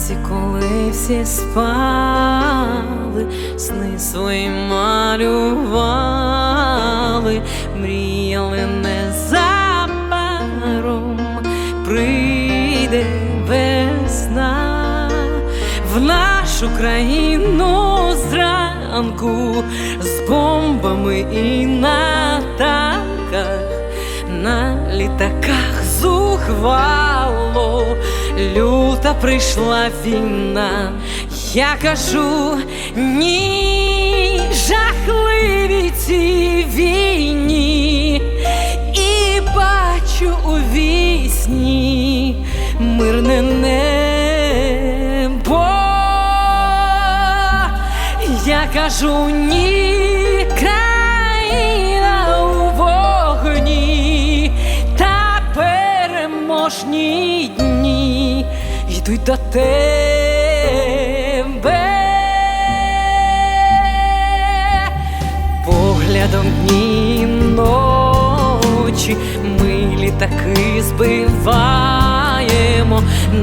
вранці спали, сни свої малювали, мріяли незабаром, прийде весна в нашу країну зранку з бомбами і на танках, на літаках зухвало, люта прийшла війна. Я кажу ні, жахливі ці війні, і бачу у вісні мирне небо. Я кажу ні, країна у вогні, та переможні йдуть до тебе. Поглядом дні ночі ми літаки збиваємо,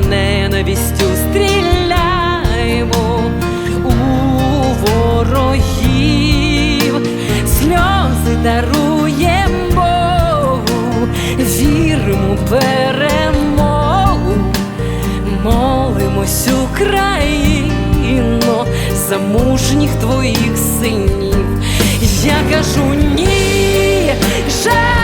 ненавістю стріляємо у ворогів, сльози даруємо Богу, віримо молимось Україно за мужніх твоїх синів. Я кажу ні, жахливі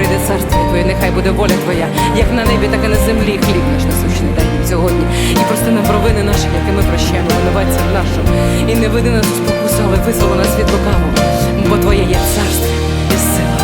прийде царство Твоє, нехай буде воля Твоя, як на небі, так і на землі. Хліб наш насущний дай нам сьогодні. І прости нам провини наші, які ми прощаємо винуватцям нашим. І не веди нас у спокусу, але визволи нас від лукавого, бо Твоє є царство.